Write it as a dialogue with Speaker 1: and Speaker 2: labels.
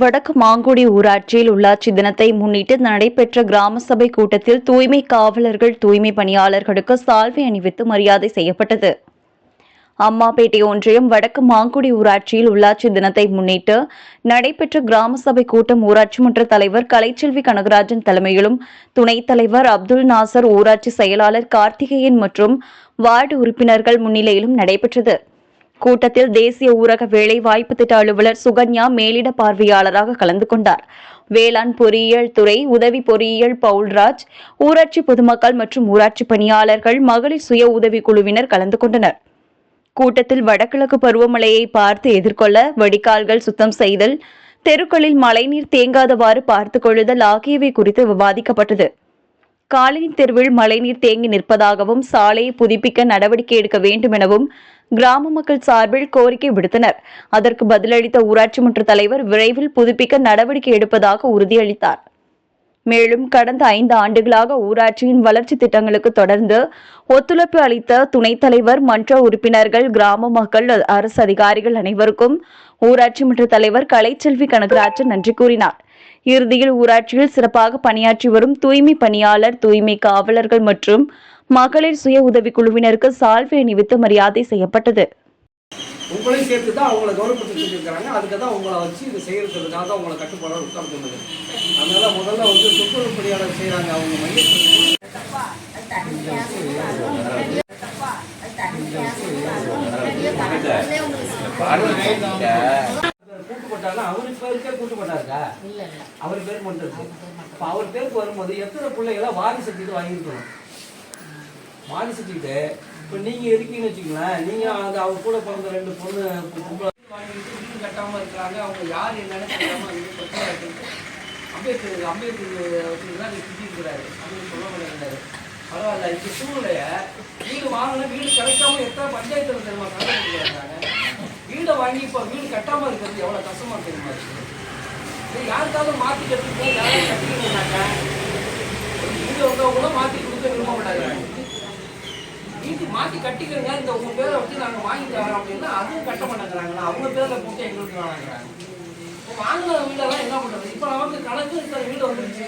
Speaker 1: வடக்கு மாங்குடி ஊராட்சியில் உள்ளாட்சி தினத்தை முன்னிட்டு நடைபெற்ற கிராம சபை கூட்டத்தில் தூய்மை காவலர்கள் தூய்மை பணியாளர்களுக்கு சால்வை அணிவித்து மரியாதை செய்யப்பட்டது. அம்மாபேட்டை ஒன்றியம் வடக்கு மாங்குடி ஊராட்சியில் உள்ளாட்சி தினத்தை முன்னிட்டு நடைபெற்ற கிராம சபை கூட்டம் ஊராட்சி மன்ற தலைவர் கலைச்செல்வி கனகராஜன் தலைமையிலும் துணைத் தலைவர் அப்துல் நாசர் ஊராட்சி செயலாளர் கார்த்திகேயன் மற்றும் வார்டு உறுப்பினர்கள் முன்னிலையிலும் நடைபெற்றது. கூட்டத்தில் தேசிய ஊரக வேலைவாய்ப்பு திட்ட அலுவலர் சுகன்யா மேலிட பார்வையாளராக கலந்து கொண்டார். வேளாண் பொறியியல் துறை உதவி பொறியியல் பவுல்ராஜ் ஊராட்சி பொதுமக்கள் மற்றும் ஊராட்சி பணியாளர்கள் மகளிர் சுய உதவிக் குழுவினர் கலந்து கொண்டனர். கூட்டத்தில் வடகிழக்கு பருவமழையை பார்த்து எதிர்கொள்ள வடிகால்கள் சுத்தம் செய்தல் தெருக்களில் மழைநீர் தேங்காதவாறு பார்த்துக் கொள்ளுதல் ஆகியவை குறித்து விவாதிக்கப்பட்டது. காலனி தெருவில் மழைநீர் தேங்கி நிற்பதாகவும் சாலையை புதுப்பிக்க நடவடிக்கை எடுக்க வேண்டும் எனவும் கிராம மக்கள் சார்பில் கோரிக்கை விடுத்தனர். அதற்கு பதிலளித்த ஊராட்சி மன்ற தலைவர் விரைவில் புதுப்பிக்க நடவடிக்கை எடுப்பதாக உறுதியளித்தார். மேலும் கடந்த ஐந்து ஆண்டுகளாக ஊராட்சியின் வளர்ச்சி திட்டங்களுக்கு தொடர்ந்து ஒத்துழைப்பு அளித்த துணைத் தலைவர் மன்ற உறுப்பினர்கள் கிராம மக்கள் அரசு அதிகாரிகள் அனைவருக்கும் ஊராட்சி மன்ற தலைவர் கலைச்செல்வி கனகராஜன் நன்றி கூறினார். இறுதியில் ஊராட்சியில் சிறப்பாக பணியாற்றி வரும் தூய்மை பணியாளர் தூய்மை காவலர்கள் மற்றும் மகளிர் சுய உதவிக் குழுவினருக்கு சால்வை அணிவித்து மரியாதை செய்யப்பட்டது.
Speaker 2: உங்களையும் சேர்த்து தான் அவங்கள கௌரவப்படுத்தி செஞ்சுருக்காங்க அதுக்கு தான் உங்களை வச்சு இது செய்யறதுக்காக தான் உங்களை கட்டுப்பாடாக உட்கார சொன்னது அதனால முதல்ல வந்து துப்புரவு பணியாளர் செய்கிறாங்க அவங்க மையத்தில் கூட்டுப்பட்டாலும் அவருக்கு பேருக்கே கூட்டுப்பட்டாருக்கா அவர் பேர் மட்டும் இருக்கு. இப்போ அவர் பேருக்கு வரும்போது எத்தனை பிள்ளைகள வாரிசு சர்டிஃபிகேட் வாங்கியிருக்கணும்? வாரிசு சர்டிஃபிகேட் இப்போ நீங்கள் இருக்கீங்கன்னு வச்சுக்கோங்களேன் நீங்கள் அது அவங்க கூட பிறந்த ரெண்டு பொண்ணு பொம்பளை வாங்கிட்டு வீடு கட்டாமல் இருக்கிறாங்க. அவங்க யார் என்னன்னு தெரியாமல் பிரச்சனை அம்பேத்கர் அம்பேத்கர் வச்சுருந்தா தான் திட்டி அப்படின்னு சொல்ல மாட்டேங்கிறாரு. பரவாயில்ல இந்த சூழ்நிலைய வீடு வாங்கணும் வீடு கிடைக்காம எத்தனை பஞ்சாயத்தில் தெரியுமா? கலந்துருக்காங்க வீடை வாங்கி இப்போ வீடு கட்டாமல் இருக்கிறது எவ்வளோ கஷ்டமாக தெரியுமா? இருக்குது யாருக்காவது மாற்றி கட்டிட்டு யாராவது கட்டிக்கிட்டாங்க மாற்றி கட்டிக்கிறங்க இந்த உங்க பேரை வச்சு நாங்கள் வாங்கி தரோம் அப்படின்னா அதுவும் கட்ட மாட்டேங்கிறாங்களா? அவங்க பேரில் போட்டு எங்களுக்கு வாங்குறாங்க. இப்போ வாங்கின வீடெல்லாம் என்ன பண்ணுறது இப்போ நமக்கு கணக்கு இருக்கிற வீடு வந்துருச்சு.